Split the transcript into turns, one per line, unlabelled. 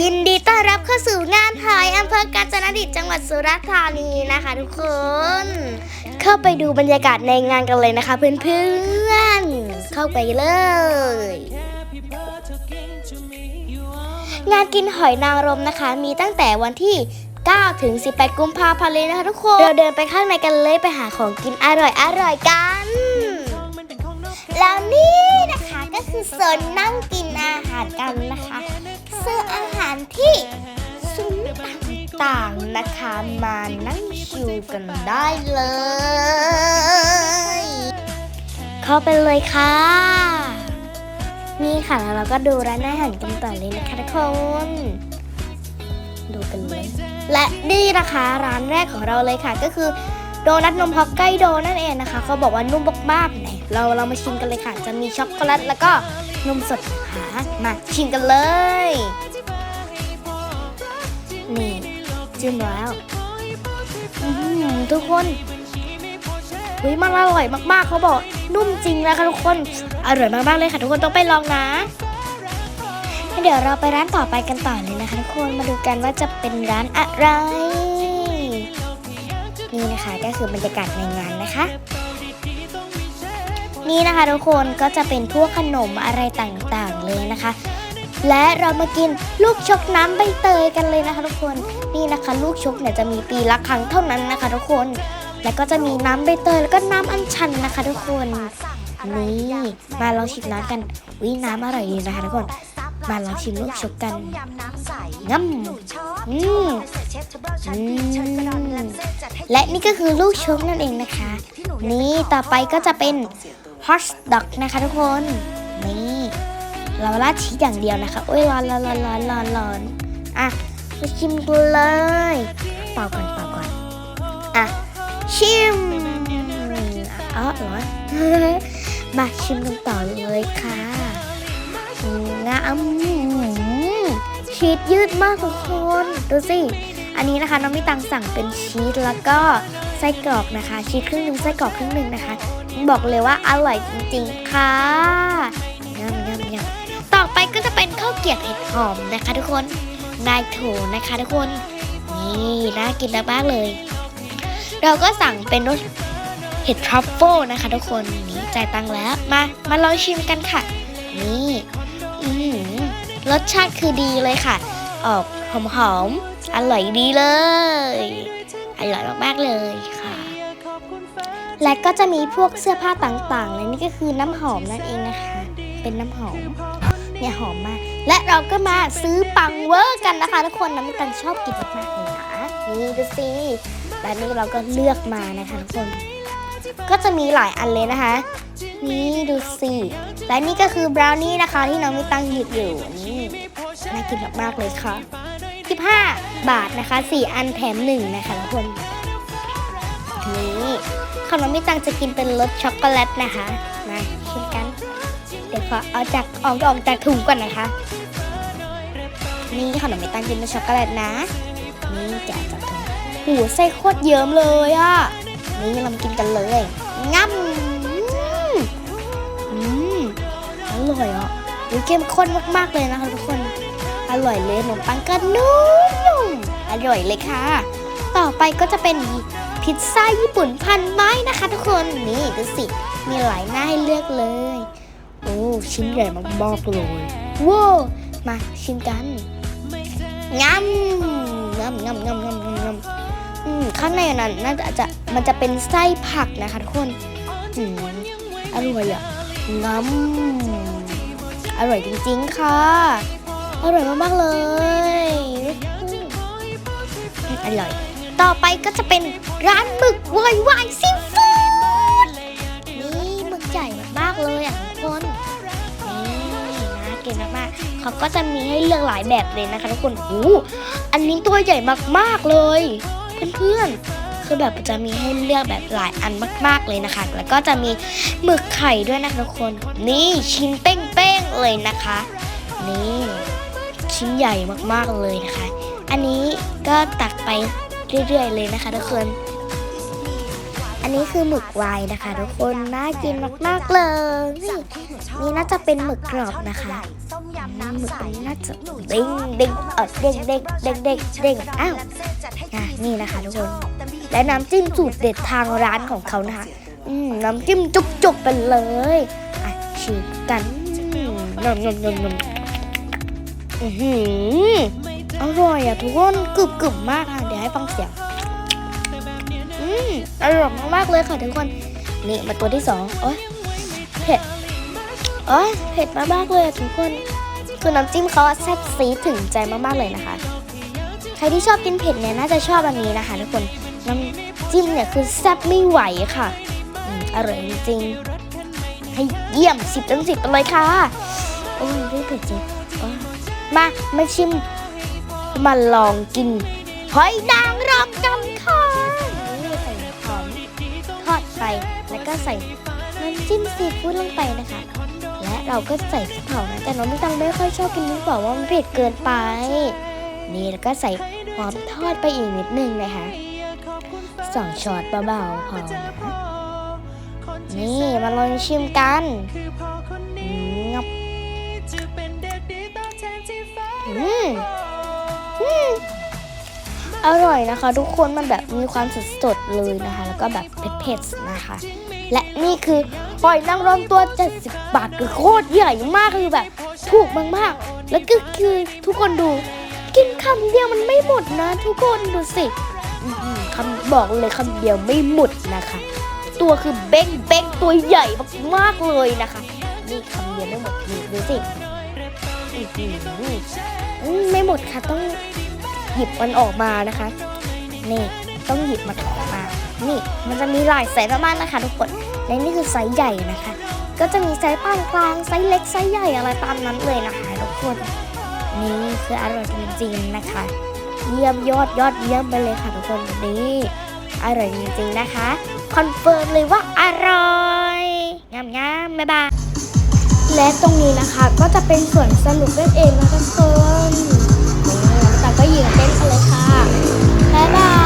ยินดีต้อนรับเข้าสู่งานหอยอำเภอกาญจนดิตจังหวัดสุราษฎร์ธานีนะคะทุกคน เข้าไปดูบรรยากาศในงานกันเลยนะคะเพื่อนๆ เข้าไปเลย งานกินหอยนางรมนะคะ มีตั้งแต่วันที่ 9 ถึง 18 กุมภาพันธ์เลยนะคะทุกคน เราเดินไปข้างในกันเลยไปหาของกินอร่อยอร่อยๆกัน แล้วนี่นะคะก็คือโซนนั่งกินอาหารกันนะคะ ซื้ออาหารที่ซุ้มต่างๆนะคะมานั่งชิวกันได้เลย เข้าไปเลยค่ะ นี่ค่ะแล้วเราก็ดูร้านอาหารกันต่อเลยนะคะทุกคน ดูกันเลยและนี่นะคะร้านแรกของเราเลยค่ะก็คือโดนัทนมฮอกไกโดนั่นเองนะคะเขาบอกว่านุ่มมากๆไหนเราเรามาชิมกันเลยค่ะ จะมีช็อกโกแลตแล้วก็ นมสดหามาชิมกันเลย นี่จิ้มแล้วอือหือทุกคนอุ้ยมันอร่อยมากๆเขาบอกนุ่มจริงนะคะทุกคน อร่อยมากๆเลยค่ะ ทุกคนต้องไปลองนะเดี๋ยวเราไปร้านต่อไปกันต่อเลยนะคะทุกคนมาดูกันว่าจะเป็นร้านอะไร นี่นะคะก็คือบรรยากาศในงานนะคะ นี่นะคะ ทุกคนก็จะเป็นพวกขนมอะไรต่างๆเลยนะคะ และเรามากินลูกชกน้ำใบเตยกันเลยนะคะ ทุกคนนี่นะคะ ลูกชกเนี่ยจะมีปีละครั้งเท่านั้นนะคะ ทุกคนแล้วก็จะมีน้ำใบเตยแล้วก็น้ำอัญชันนะคะ ทุกคนนี่มาลองชิมน้ำกันวิน้ำอร่อยดีนะคะทุกคนมาลองชิมลูกชกกันงั้มอืมอืมและนี่ก็คือลูกชกนั่นเองนะคะ นี่ต่อไปก็จะเป็น ฮอ t ด o กนะคะทุกคน นี่เราราดชีสอย่างเดียวนะคะโอ้ยร้อนร้อนร้อนร้อนร้อนร้อนอะมาชิมกันเลยเป่าก่อนเป่าก่อนอะชิมอ๋อร้อนมาชิมกันต่อเลยค่ะงามชีสยืดมากทุกคนดูสิอันนี้นะคะน้องมิตังสั่งเป็นชีสแล้วก็ไส้กรอกนะคะ ชีสครึ่งหนึ่งไส้กรอกครึ่งหนึ่งนะคะ บอกเลยว่าอร่อยจริงๆ ค่ะยำยำยำต่อไปก็จะเป็นข้าวเกี๊ยวเห็ดหอมนะคะทุกคนนายโถนะคะทุกคน นี่น่ากินมากเลย เราก็สั่งเป็นรสเห็ดทรัฟเฟิลนะคะทุกคนนี่จ่ายตังค์แล้ว มา มาลองชิมกันค่ะ นี่อือหือรสชาติคือดีเลยค่ะ ออกหอมๆอร่อยดีเลย อร่อยมากๆเลยค่ะ และก็จะมีพวกเสื้อผ้าต่างๆและนี่ก็คือน้ำหอมนั่นเองนะคะ เป็นน้ำหอมเนี่ยหอมมาก และเราก็มาซื้อปังเวอร์กันนะคะทุกคนน้ำมิตันชอบกินมากๆเลยนะนี่ดูสิและนี่เราก็เลือกมานะคะทุกคน ก็จะมีหลายอันเลยนะคะ นี่ดูสิและนี่ก็คือบราวนี่นะคะ ที่น้องมิตังหยิบอยู่นี่น่ากินมากๆเลยค่ะ15 บาทนะคะ 4 อันแถม1นะคะทุกคนนี่ ขนมมิตังจะกินเป็นรสช็อกโกแลตนะคะมาชิมกัน เดี๋ยวขอเอาจากออกออกจากถุงก่อนนะคะ นี่ขนมมิตังกินเป็นช็อกโกแลตนะ นี่แกะจากถุงหูไส้โคตรเยิ้มเลยอะ นี่เรามากินกันเลยง่ำอืมอร่อยอะดูเข้มข้นมากๆเลยนะคะทุกคน อร่อยเลยขนมปังก็นุ่มอร่อยเลยค่ะ ต่อไปก็จะเป็น พิซซ่าญี่ปุ่นพันไม้นะคะทุกคนนี่ดูสิ มีหลายหน้าให้เลือกเลย โอ้ชิ้นใหญ่มากๆเลยว้าวมาชิมกันง่ำงำงำงำงำงำอืมข้างในนั้นน่าจะจะมันจะเป็นไส้ผักนะคะทุกคนอืมอร่อยอะง้ำอร่อยจริงๆค่ะ อร่อยมากๆเลย อร่อย ต่อไปก็จะเป็นร้านหมึกวายวายซีฟู้ดนี่หมึกใหญ่มากเลยอะทุกคนนี่น่ากินมากๆเขาก็จะมีให้เลือกหลายแบบเลยนะคะทุกคนโอ้อันนี้ตัวใหญ่มากๆเลย เพื่อนๆคือแบบจะมีให้เลือกแบบหลายอันมาก ๆเลยนะคะ แล้วก็จะมีหมึกไข่ด้วยนะคะทุกคน นี่ชิ้นเป้งๆเลยนะคะ นี่ชิ้นใหญ่มากๆเลยนะคะ อันนี้ก็ตักไป เรื่อยๆเลยนะคะทุกคน อันนี้คือหมึกวายนะคะ ทุกคนน่ากินมากๆเลย นี่น่าจะเป็นหมึกกรอบนะคะ
น้ำ
หมึกมันน่าจะเด้งเด้งเออเด้งเด้งเด้งเด้งเด้งอ้าวอะนี่นะคะทุกคน และน้ำจิ้มสูตรเด็ดทางร้านของเขานะคะอืน้ำจิ้มจุกๆไปเลยอะชิมกันนมนมนมนมอือหือ อร่อยอะทุกคนกรึบกรึบๆมากอะ เดี๋ยวให้ฟังเสียง อืมอร่อยมากๆเลยค่ะทุกคน นี่มาตัวที่สองโอ๊ยเผ็ดโอ๊ยเผ็ดมากๆเลยอะทุกคน คือน้ำจิ้มเขาแซ่บซีถึงใจมากๆเลยนะคะ ใครที่ชอบกินเผ็ดเนี่ยน่าจะชอบอันนี้นะคะทุกคน น้ำจิ้มเนี่ยคือแซ่บไม่ไหวค่ะอืมอร่อยจริงให้เยี่ยมสิบเต็มสิบไปเลยค่ะ โอ้ยเผ็ดจริงมา มาชิม มาลองกินหอยนางรมกันค่ะนี่ใส่หอมทอดไปแล้วก็ใส่น้ำจิ้มซีฟู้ดลงไปนะคะ และเราก็ใส่พริกเผานะแต่น้องไม่ตังไม่ค่อยชอบกินพริกเผาว่ามันเผ็ดเกินไป นี่แล้วก็ใส่หอมทอดไปอีกนิดนึงนะคะสองช้อนเบาๆพอนะนี่มาลองชิมกันงับอืม อร่อยนะคะ ทุกคนมันแบบมีความสดสดๆเลยนะคะ แล้วก็แบบเผ็ดๆนะคะ และนี่คือหอยนางรมตัว 70 บาทคือโคตรใหญ่มากคือแบบ ถูกมากๆ แล้วก็คือทุกคนดู กินคำเดียวมันไม่หมดนะ ทุกคนดูสิคำบอกเลยคำเดียวไม่หมดนะคะ ตัวคือเบ้งเบ้งตัวใหญ่มากๆเลยนะคะนี่คำเดียวไม่หมดดูสิ ไม่หมดค่ะต้องหยิบมันออกมานะคะ นี่ต้องหยิบมันออกมา นี่มันจะมีหลายไซส์มากๆนะคะ ทุกคนและนี่คือไซส์ใหญ่นะคะ ก็จะมีไซส์ปานกลางไซส์เล็กไซส์ใหญ่อะไรตามนั้นเลยนะคะทุกคนนี่คืออร่อยจริงๆนะคะ เยี่ยมยอดยอดเยี่ยมไปเลยค่ะทุกคนนี่อร่อยจริงๆนะคะคอนเฟิร์มเลยว่าอร่อยงามๆบ๊ายบาย
และตรงนี้นะคะก็จะเป็นส่วนสนุกนั่นเองนะทุกคน
แต่ก็ยืงเต้นกันเลยค่ะบ๊ายบาย